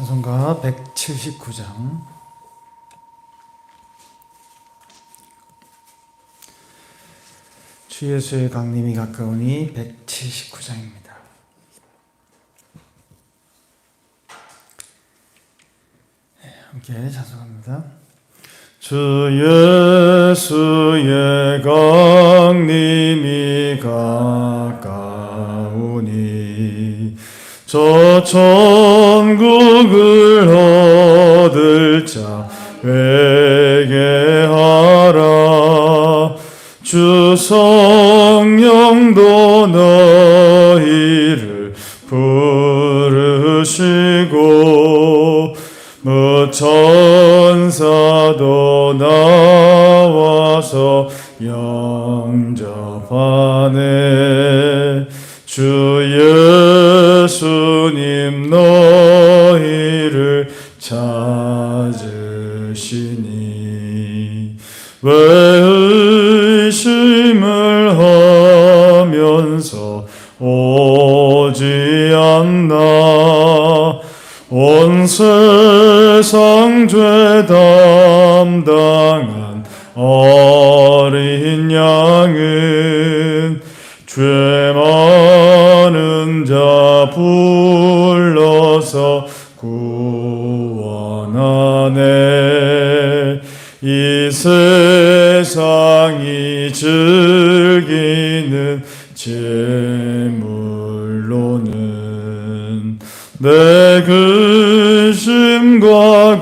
찬송가 179장 주 예수의 강림이 가까우니 179장입니다. 함께 찬송합니다. 주 예수의 강 저 천국을 얻을 자 회개하라. 주 성령도 너희를 부르시고 무천사도 나와서 영접하네. 주 예수님 너희를 찾으시니 왜 의심을 하면서 오지 않나? 온 세상 죄 담당한 어린 양은 세상이 즐기는 재물로는 내 근심과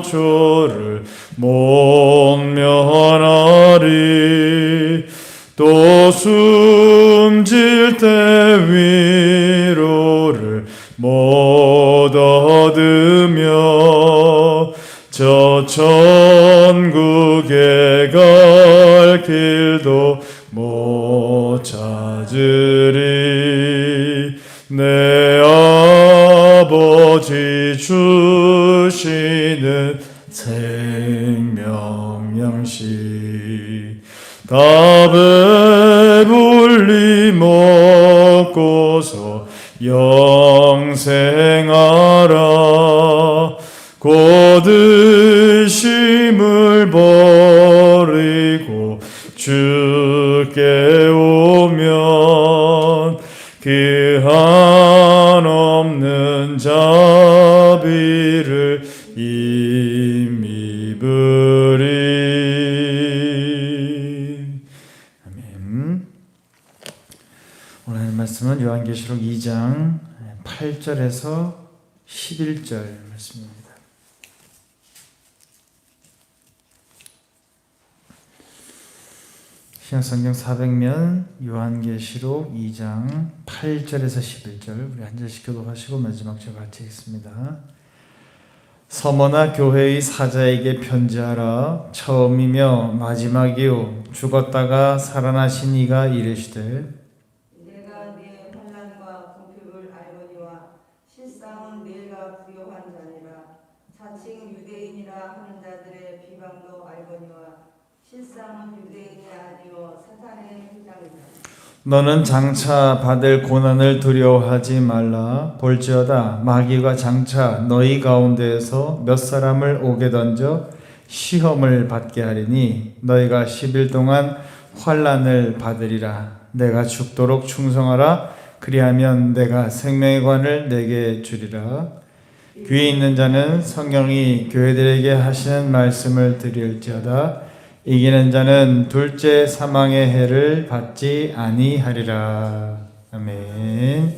고초를 목면하리. 또 숨질 때 위로를 못 얻으며 저 천국에 갈 길도 못 찾으리 내 아버지 주시는 생명 양식. 다배 오면 그 한없는 자비를 힘입으리 아멘 오늘 말씀은 요한계시록 2장 8절에서 11절 말씀입니다. 신약성경 400면 요한계시록 2장 8절에서 11절 우리 한 절씩 교독하시고 마지막 절 같이 읽습니다. 서머나 교회의 사자에게 편지하라 처음이며 마지막이요 죽었다가 살아나신 이가 이르시되 내가 네 환난과 궁핍을 알거니와 실상은 내가 부요한 자니라 자칭 유대인이라 하는 자들의 비방도 알거니와 실상은 유대인이 아니요 사탄의 휘장이다 너는 장차 받을 고난을 두려워하지 말라. 볼지어다 마귀가 장차 너희 가운데에서 몇 사람을 오게 던져 시험을 받게 하리니 너희가 10일 동안 환란을 받으리라. 내가 죽도록 충성하라. 그리하면 내가 생명의 관을 내게 주리라. 귀에 있는 자는 성령이 교회들에게 하시는 말씀을 들을지어다. 이기는 자는 둘째 사망의 해를 받지 아니하리라. 아멘.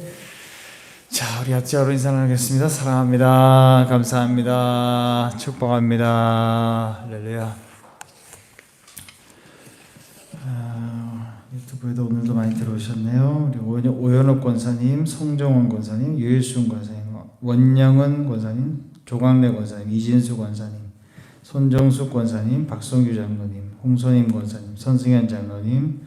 자, 우리 아찌하로 인사 나누겠습니다. 사랑합니다. 감사합니다. 축복합니다. 할렐루야. 아, 유튜브에도 오늘도 많이 들어오셨네요. 우리 오연- 오연옥 권사님, 송정원 권사님, 유일순 권사님, 원영은 권사님, 조광래 권사님, 이진수 권사님, 손정숙 권사님, 박성규 장로님, 홍선임 권사님, 선승현 장로님,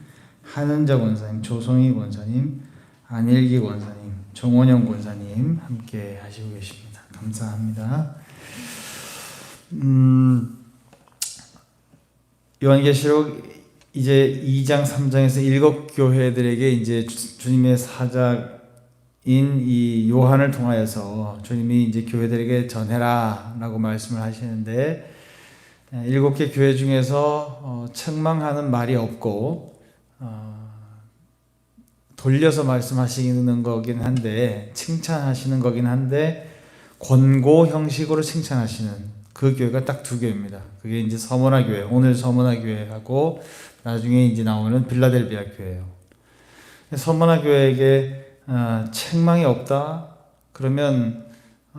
한은자 권사님, 조성희 권사님, 안일기 권사님, 정원영 권사님 함께 하시고 계십니다. 감사합니다. 음, 요한계시록 이제 2장 3장에서 일곱 교회들에게 이제 주- 주님의 사자 이 요한을 통하여서 주님이 이제 교회들에게 전해라 라고 말씀을 하시는데 에, 일곱 개 교회 중에서 어, 책망하는 말이 없고 어, 돌려서 말씀하시는 거긴 한데 칭찬하시는 거긴 한데 권고 형식으로 칭찬하시는 그 교회가 딱 두 교회입니다. 그게 이제 서머나 교회, 오늘 서머나 교회하고 나중에 이제 나오는 빌라델비아 교회예요. 서머나 교회에게 어, 책망이 없다 그러면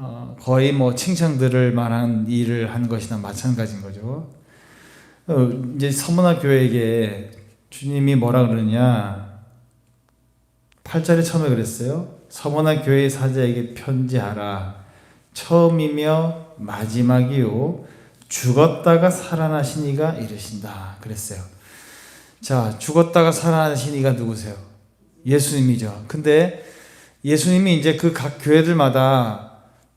어, 거의 뭐 칭찬 들을 만한 일을 한 것이나 마찬가지인 거죠. 어, 이제 서머나 교회에게 주님이 뭐라 그러냐 8절에 처음에 그랬어요. 서머나 교회의 사자에게 편지하라. 처음이며 마지막이요. 죽었다가 살아나신 이가 이르신다. 그랬어요. 자, 죽었다가 살아나신 이가 누구세요? 예수님이죠. 근데 예수님이 이제 그 각 교회들마다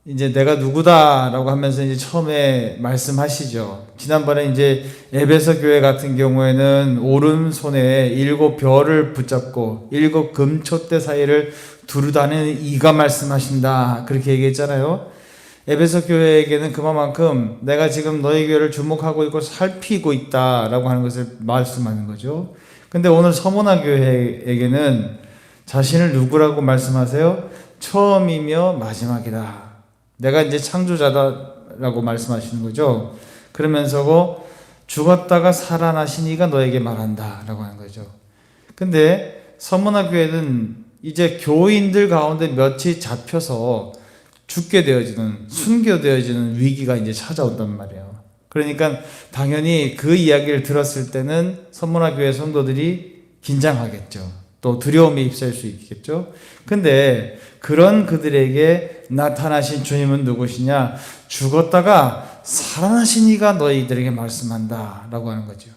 이제 내가 누구다라고 하면서 이제 처음에 말씀하시죠. 지난번에 이제 에베소 교회 같은 경우에는 오른손에 일곱 별을 붙잡고 일곱 금촛대 사이를 두루다니는 이가 말씀하신다. 그렇게 얘기했잖아요. 에베소 교회에게는 그만큼 내가 지금 너희 교회를 주목하고 있고 살피고 있다라고 하는 것을 말씀하는 거죠. 근데 오늘 서모나 교회에게는 자신을 누구라고 말씀하세요? 처음이며 마지막이다. 내가 이제 창조자다라고 말씀하시는 거죠. 그러면서고 죽었다가 살아나신 이가 너에게 말한다라고 하는 거죠. 근데 서문화 교회는 이제 교인들 가운데 몇이 잡혀서 죽게 되어지는 순교되어지는 위기가 이제 찾아온단 말이에요. 그러니까 당연히 그 이야기를 들었을 때는 선문화 교회 성도들이 긴장하겠죠. 또 두려움에 휩싸일 수 있겠죠. 근데 그런 그들에게 나타나신 주님은 누구시냐? 죽었다가 살아나신 이가 너희들에게 말씀한다 라고 하는 거죠.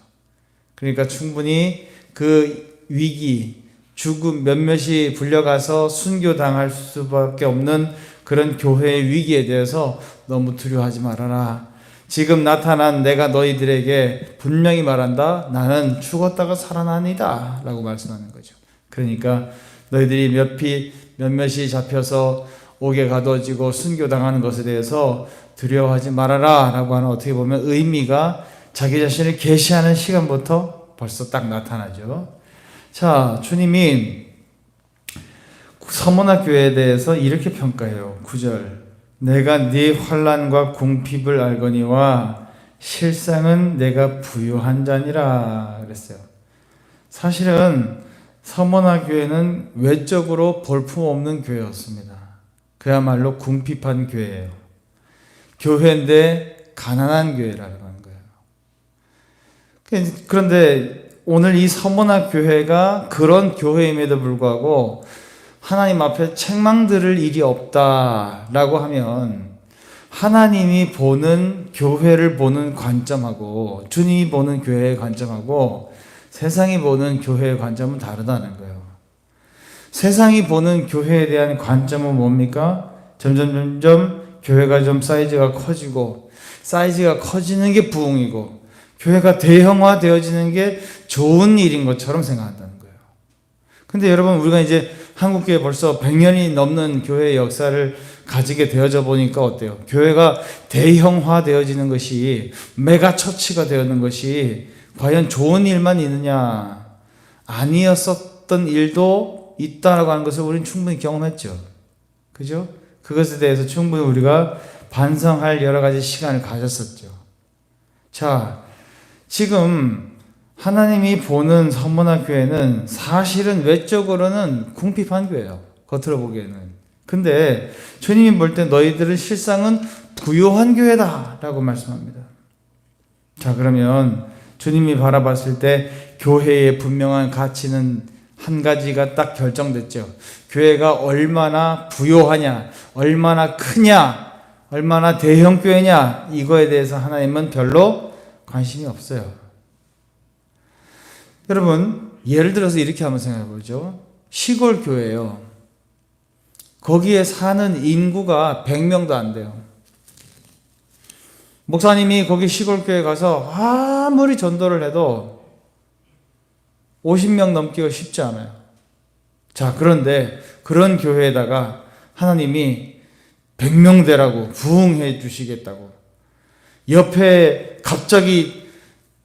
그러니까 충분히 그 위기, 죽음 몇몇이 불려가서 순교당할 수밖에 없는 그런 교회의 위기에 대해서 너무 두려워하지 말아라. 지금 나타난 내가 너희들에게 분명히 말한다. 나는 죽었다가 살아나니다. 라고 말씀하는 거죠. 그러니까 너희들이 몇피, 몇몇이 잡혀서 옥에 가둬지고 순교당하는 것에 대해서 두려워하지 말아라. 라고 하는 어떻게 보면 의미가 자기 자신을 계시하는 시간부터 벌써 딱 나타나죠. 자, 주님이 서문화 교회에 대해서 이렇게 평가해요. 9절. 내가 네 환란과 궁핍을 알거니와 실상은 내가 부유한 자니라 그랬어요. 사실은 서문화 교회는 외적으로 볼품없는 교회였습니다. 그야말로 궁핍한 교회예요. 교회인데 가난한 교회라는 거예요. 그런데 오늘 이 서문화 교회가 그런 교회임에도 불구하고 하나님 앞에 책망 들을 일이 없다라고 하면 하나님이 보는 교회를 보는 관점하고 주님이 보는 교회의 관점하고 세상이 보는 교회의 관점은 다르다는 거예요. 세상이 보는 교회에 대한 관점은 뭡니까? 점점 점점 교회가 좀 사이즈가 커지고 사이즈가 커지는 게 부흥이고 교회가 대형화 되어지는 게 좋은 일인 것처럼 생각한다는 거예요. 근데 여러분 우리가 이제 한국 교회 벌써 100년이 넘는 교회의 역사를 가지게 되어져 보니까 어때요? 교회가 대형화 되어지는 것이 메가 처치가 되었는 것이 과연 좋은 일만 있느냐? 아니었었던 일도 있다라고 하는 것을 우리는 충분히 경험했죠. 그죠? 그것에 대해서 충분히 우리가 반성할 여러 가지 시간을 가졌었죠. 자, 지금 하나님이 보는 선문화 교회는 사실은 외적으로는 궁핍한 교회예요. 겉으로 보기에는. 근데 주님이 볼 때 너희들은 실상은 부요한 교회다라고 말씀합니다. 자, 그러면 주님이 바라봤을 때 교회의 분명한 가치는 한 가지가 딱 결정됐죠. 교회가 얼마나 부요하냐, 얼마나 크냐, 얼마나 대형 교회냐, 이거에 대해서 하나님은 별로 관심이 없어요. 여러분, 예를 들어서 이렇게 한번 생각해 보죠. 시골 교회요. 거기에 사는 인구가 100명도 안 돼요. 목사님이 거기 시골 교회 가서 아무리 전도를 해도 50명 넘기가 쉽지 않아요. 자, 그런데 그런 교회에다가 하나님이 백명대라고 부흥해 주시겠다고. 옆에 갑자기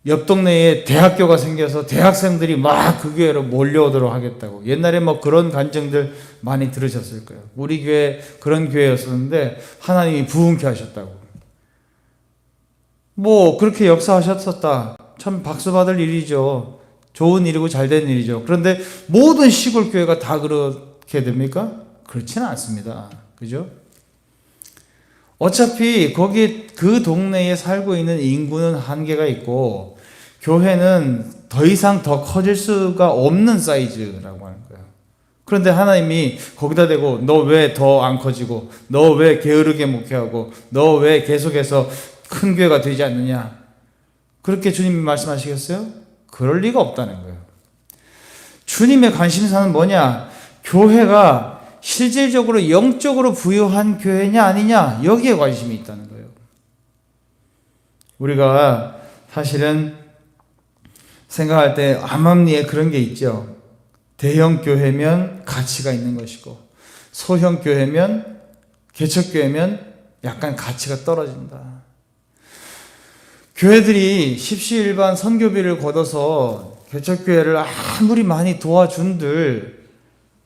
옆 동네에 대학교가 생겨서 대학생들이 막 그 교회로 몰려오도록 하겠다고. 옛날에 뭐 그런 간증들 많이 들으셨을 거예요. 우리 교회 그런 교회였었는데 하나님이 부흥케 하셨다고. 뭐 그렇게 역사하셨었다. 참 박수 받을 일이죠. 좋은 일이고 잘된 일이죠. 그런데 모든 시골 교회가 다 그렇게 됩니까? 그렇지는 않습니다. 그죠? 어차피 거기 그 동네에 살고 있는 인구는 한계가 있고 교회는 더 이상 더 커질 수가 없는 사이즈라고 하는 거예요. 그런데 하나님이 거기다 대고 너 왜 더 안 커지고 너 왜 게으르게 목회하고 너 왜 계속해서 큰 교회가 되지 않느냐 그렇게 주님이 말씀하시겠어요? 그럴 리가 없다는 거예요. 주님의 관심사는 뭐냐? 교회가 실질적으로 영적으로 부유한 교회냐 아니냐 여기에 관심이 있다는 거예요. 우리가 사실은 생각할 때 암암리에 그런 게 있죠. 대형 교회면 가치가 있는 것이고 소형 교회면 개척 교회면 약간 가치가 떨어진다. 교회들이 십시일반 선교비를 걷어서 개척교회를 아무리 많이 도와준들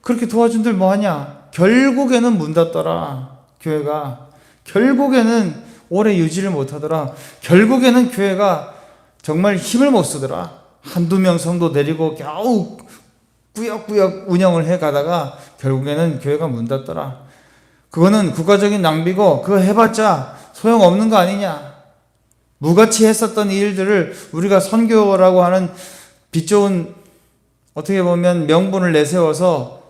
그렇게 도와준들 뭐하냐? 결국에는 문 닫더라 교회가. 결국에는 오래 유지를 못하더라. 결국에는 교회가 정말 힘을 못 쓰더라. 한두 명 성도 데리고 겨우 꾸역꾸역 운영을 해 가다가 결국에는 교회가 문 닫더라. 그거는 국가적인 낭비고 그거 해봤자 소용없는 거 아니냐 무가치 했었던 일들을 우리가 선교라고 하는 빛 좋은 어떻게 보면 명분을 내세워서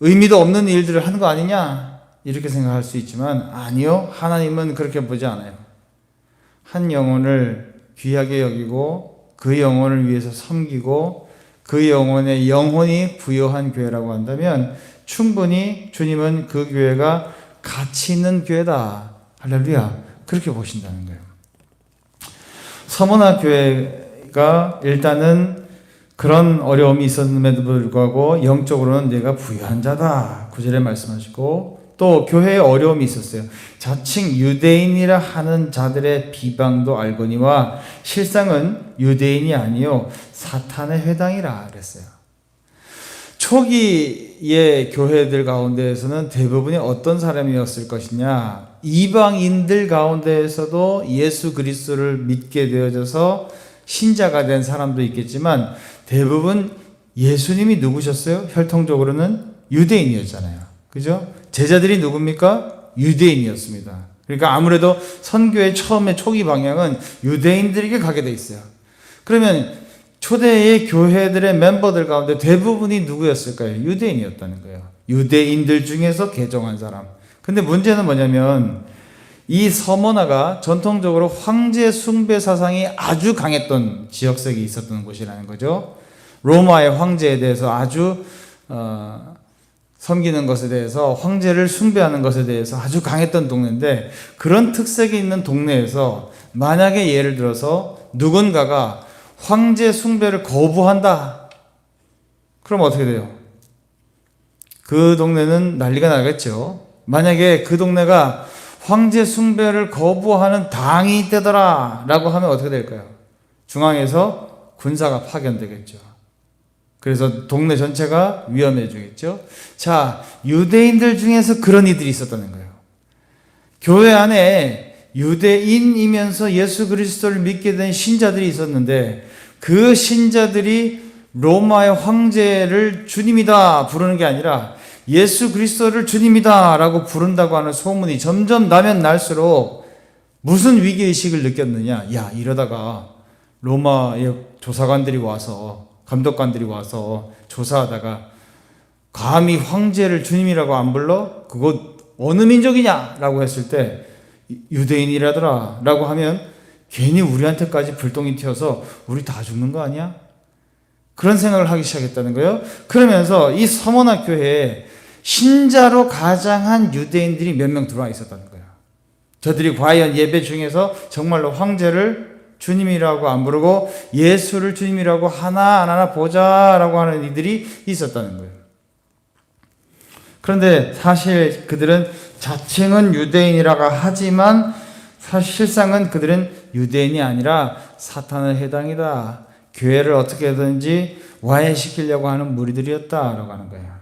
의미도 없는 일들을 하는 거 아니냐? 이렇게 생각할 수 있지만 아니요 하나님은 그렇게 보지 않아요. 한 영혼을 귀하게 여기고 그 영혼을 위해서 섬기고 그 영혼의 영혼이 부여한 교회라고 한다면 충분히 주님은 그 교회가 가치 있는 교회다. 할렐루야. 그렇게 보신다는 거예요 서문화 교회가 일단은 그런 어려움이 있었음에도 불구하고 영적으로는 내가 부유한 자다. 구절에 말씀하시고 또 교회에 어려움이 있었어요. 자칭 유대인이라 하는 자들의 비방도 알거니와 실상은 유대인이 아니요 사탄의 회당이라 그랬어요. 초기의 교회들 가운데에서는 대부분이 어떤 사람이었을 것이냐? 이방인들 가운데에서도 예수 그리스도를 믿게 되어져서 신자가 된 사람도 있겠지만 대부분 예수님이 누구셨어요? 혈통적으로는 유대인이었잖아요. 그죠? 제자들이 누굽니까? 유대인이었습니다. 그러니까 아무래도 선교의 처음에 초기 방향은 유대인들에게 가게 돼 있어요. 그러면 초대의 교회들의 멤버들 가운데 대부분이 누구였을까요? 유대인이었다는 거예요. 유대인들 중에서 개종한 사람. 근데 문제는 뭐냐면 이 서머나가 전통적으로 황제 숭배 사상이 아주 강했던 지역색이 있었던 곳이라는 거죠. 로마의 황제에 대해서 아주 어, 섬기는 것에 대해서 황제를 숭배하는 것에 대해서 아주 강했던 동네인데 그런 특색이 있는 동네에서 만약에 예를 들어서 누군가가 황제 숭배를 거부한다. 그럼 어떻게 돼요? 그 동네는 난리가 나겠죠. 만약에 그 동네가 황제 숭배를 거부하는 당이 있다더라 라고 하면 어떻게 될까요? 중앙에서 군사가 파견되겠죠. 그래서 동네 전체가 위험해지겠죠. 자, 유대인들 중에서 그런 이들이 있었다는 거예요. 교회 안에 유대인이면서 예수 그리스도를 믿게 된 신자들이 있었는데 그 신자들이 로마의 황제를 주님이다 부르는 게 아니라 예수 그리스도를 주님이다라고 부른다고 하는 소문이 점점 나면 날수록 무슨 위기 의식을 느꼈느냐. 야, 이러다가 로마의 조사관들이 와서, 감독관들이 와서 조사하다가 감히 황제를 주님이라고 안 불러? 그거 어느 민족이냐? 라고 했을 때 유대인이라더라. 라고 하면 괜히 우리한테까지 불똥이 튀어서 우리 다 죽는 거 아니야? 그런 생각을 하기 시작했다는 거예요. 그러면서 이 서머나 교회에 신자로 가장한 유대인들이 몇 명 들어와 있었다는 거예요. 저들이 과연 예배 중에서 정말로 황제를 주님이라고 안 부르고 예수를 주님이라고 하나 안 하나 보자라고 하는 이들이 있었다는 거예요. 그런데 사실 그들은 자칭은 유대인이라고 하지만 사실상은 그들은 유대인이 아니라 사탄의 해당이다. 교회를 어떻게든지 와해시키려고 하는 무리들이었다라고 하는 거예요.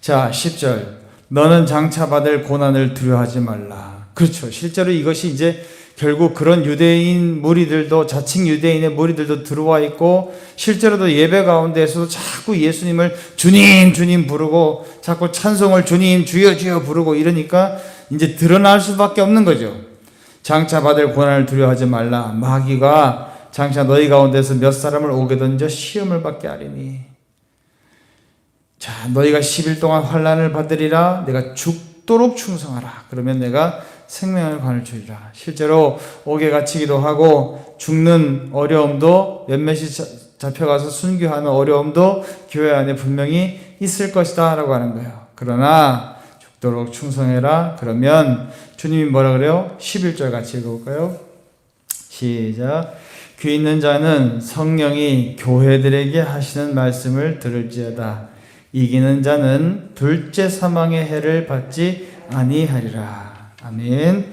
자, 10절. 너는 장차 받을 고난을 두려워하지 말라. 그렇죠. 실제로 이것이 이제 결국 그런 유대인 무리들도 자칭 유대인의 무리들도 들어와 있고 실제로도 예배 가운데에서도 자꾸 예수님을 주님 주님 부르고 자꾸 찬송을 주님 주여 주여 부르고 이러니까 이제 드러날 수밖에 없는 거죠. 장차 받을 고난을 두려워하지 말라. 마귀가 장차 너희 가운데서 몇 사람을 오게 던져 시험을 받게 하리니 자, 너희가 10일 동안 환란을 받으리라. 내가 죽도록 충성하라. 그러면 내가 생명을 관을 주리라. 실제로 옥에 갇히기도 하고 죽는 어려움도 몇몇이 자- 잡혀가서 순교하는 어려움도 교회 안에 분명히 있을 것이다 라고 하는 거예요. 그러나 죽도록 충성해라. 그러면 주님이 뭐라 그래요? 11절 같이 읽어볼까요? 시작. 귀 있는 자는 성령이 교회들에게 하시는 말씀을 들을지어다. 이기는 자는 둘째 사망의 해를 받지 아니하리라. 아멘.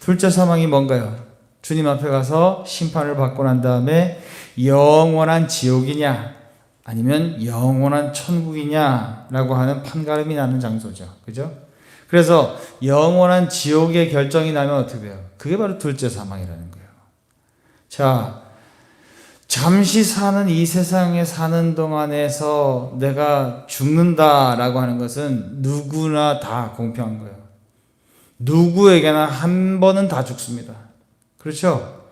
둘째 사망이 뭔가요? 주님 앞에 가서 심판을 받고 난 다음에 영원한 지옥이냐 아니면 영원한 천국이냐라고 하는 판가름이 나는 장소죠. 그죠? 그래서 영원한 지옥의 결정이 나면 어떻게 돼요? 그게 바로 둘째 사망이라는 거예요. 자, 잠시 사는 이 세상에 사는 동안에서 내가 죽는다라고 하는 것은 누구나 다 공평한 거예요. 누구에게나 한 번은 다 죽습니다. 그렇죠?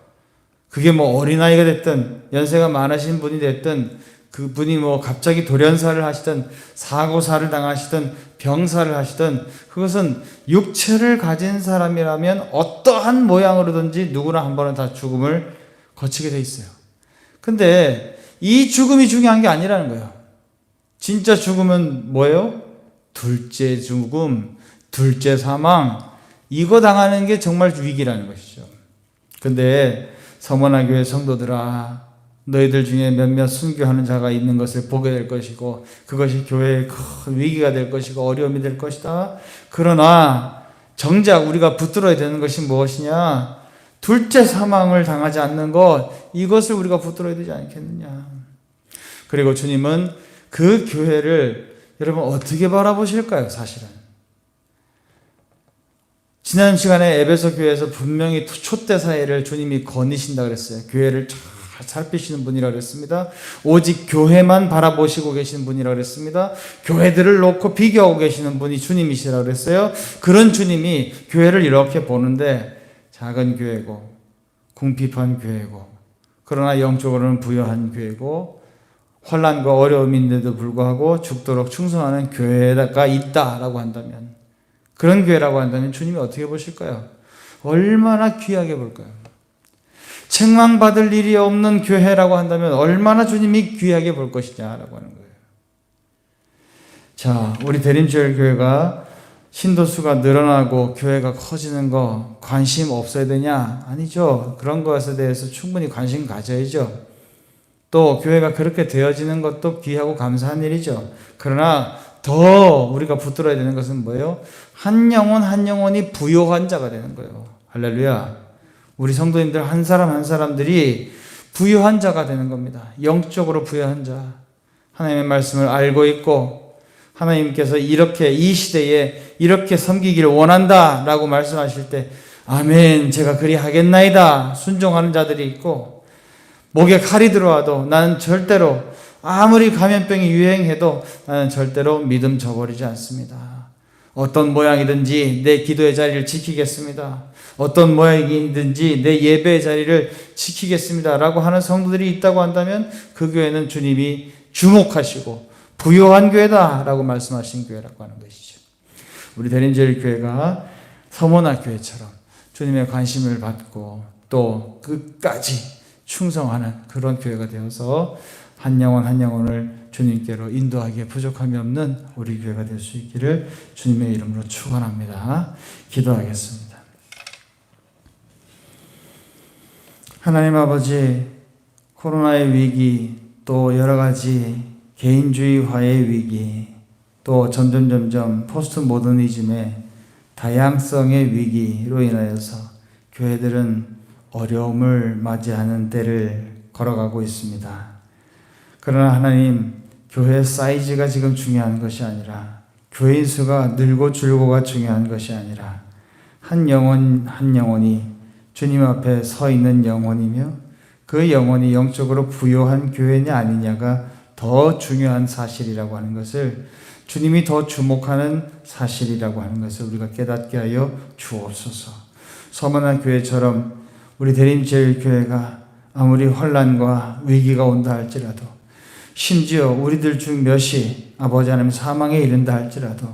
그게 뭐 어린아이가 됐든 연세가 많으신 분이 됐든 그 분이 뭐 갑자기 돌연사를 하시든 사고사를 당하시든 병사를 하시든 그것은 육체를 가진 사람이라면 어떠한 모양으로든지 누구나 한 번은 다 죽음을 거치게 돼 있어요. 근데 이 죽음이 중요한 게 아니라는 거예요. 진짜 죽음은 뭐예요? 둘째 죽음, 둘째 사망, 이거 당하는 게 정말 위기라는 것이죠. 근데 서머나 교회 성도들아, 너희들 중에 몇몇 순교하는 자가 있는 것을 보게 될 것이고, 그것이 교회의 큰 위기가 될 것이고, 어려움이 될 것이다. 그러나, 정작 우리가 붙들어야 되는 것이 무엇이냐? 둘째 사망을 당하지 않는 것, 이것을 우리가 붙들어야 되지 않겠느냐. 그리고 주님은 그 교회를 여러분 어떻게 바라보실까요, 사실은? 지난 시간에 에베소 교회에서 분명히 촛대 사이를 주님이 거니신다 그랬어요. 교회를 잘 살피시는 분이라 그랬습니다. 오직 교회만 바라보시고 계시는 분이라 그랬습니다. 교회들을 놓고 비교하고 계시는 분이 주님이시라 그랬어요. 그런 주님이 교회를 이렇게 보는데 작은 교회고 궁핍한 교회고 그러나 영적으로는 부여한 교회고 환란과 어려움인데도 불구하고 죽도록 충성하는 교회가 있다라고 한다면 그런 교회라고 한다면 주님이 어떻게 보실까요? 얼마나 귀하게 볼까요? 책망받을 일이 없는 교회라고 한다면 얼마나 주님이 귀하게 볼 것이냐라고 하는 거예요. 자, 우리 대림주일 교회가 신도수가 늘어나고 교회가 커지는 거 관심 없어야 되냐? 아니죠. 그런 것에 대해서 충분히 관심 가져야죠. 또 교회가 그렇게 되어지는 것도 귀하고 감사한 일이죠. 그러나 더 우리가 붙들어야 되는 것은 뭐예요? 한 영혼 한 영혼이 부요한 자가 되는 거예요. 할렐루야. 우리 성도님들 한 사람 한 사람들이 부요한 자가 되는 겁니다. 영적으로 부요한 자. 하나님의 말씀을 알고 있고 하나님께서 이렇게 이 시대에 이렇게 섬기기를 원한다 라고 말씀하실 때 아멘 제가 그리 하겠나이다 순종하는 자들이 있고 목에 칼이 들어와도 나는 절대로 아무리 감염병이 유행해도 나는 절대로 믿음 저버리지 않습니다. 어떤 모양이든지 내 기도의 자리를 지키겠습니다. 어떤 모양이든지 내 예배의 자리를 지키겠습니다. 라고 하는 성도들이 있다고 한다면 그 교회는 주님이 주목하시고 부요한 교회다. 라고 말씀하신 교회라고 하는 것이죠. 우리 대림절 교회가 서머나 교회처럼 주님의 관심을 받고 또 끝까지 충성하는 그런 교회가 되어서 한 영혼 한 영혼을 주님께로 인도하기에 부족함이 없는 우리 교회가 될 수 있기를 주님의 이름으로 축원합니다. 기도하겠습니다. 하나님 아버지 코로나의 위기 또 여러 가지 개인주의화의 위기 또 점점 점점 포스트 모더니즘의 다양성의 위기로 인하여서 교회들은 어려움을 맞이하는 때를 걸어가고 있습니다. 그러나 하나님 교회 사이즈가 지금 중요한 것이 아니라 교인 수가 늘고 줄고가 중요한 것이 아니라 한 영혼 한 영혼이 주님 앞에 서 있는 영혼이며 그 영혼이 영적으로 부요한 교회냐 아니냐가 더 중요한 사실이라고 하는 것을 주님이 더 주목하는 사실이라고 하는 것을 우리가 깨닫게 하여 주옵소서. 서머나 교회처럼 우리 대림제일교회가 아무리 혼란과 위기가 온다 할지라도 심지어 우리들 중 몇이 아버지 하나님 사망에 이른다 할지라도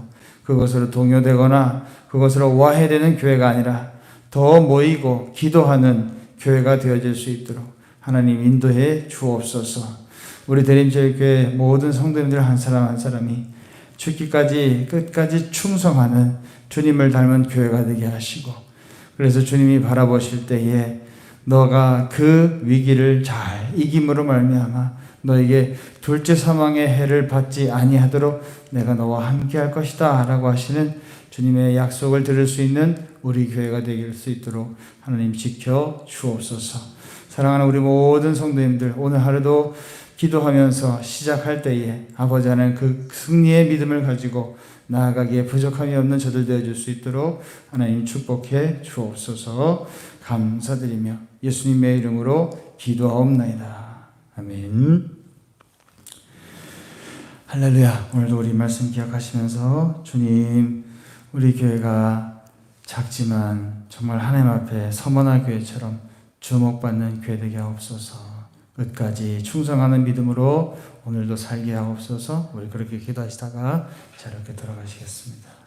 그것으로 동요되거나 그것으로 와해되는 교회가 아니라 더 모이고 기도하는 교회가 되어질 수 있도록 하나님 인도해 주옵소서. 우리 대림제일교회 모든 성도님들 한 사람 한 사람이 죽기까지 끝까지 충성하는 주님을 닮은 교회가 되게 하시고 그래서 주님이 바라보실 때에 너가 그 위기를 잘 이김으로 말미암아 너에게 둘째 사망의 해를 받지 아니하도록 내가 너와 함께 할 것이다 라고 하시는 주님의 약속을 들을 수 있는 우리 교회가 되길 수 있도록 하나님 지켜 주옵소서. 사랑하는 우리 모든 성도님들 오늘 하루도 기도하면서 시작할 때에 아버지 하나님 그 승리의 믿음을 가지고 나아가기에 부족함이 없는 저들 되어줄 수 있도록 하나님 축복해 주옵소서 감사드리며 예수님의 이름으로 기도하옵나이다. 아멘. 할렐루야. 오늘도 우리 말씀 기억하시면서 주님, 우리 교회가 작지만 정말 하나님 앞에 서머나 교회처럼 주목받는 교회 되게 하옵소서. 끝까지 충성하는 믿음으로 오늘도 살게 하옵소서. 우리 그렇게 기도하시다가 자유롭게 돌아가시겠습니다.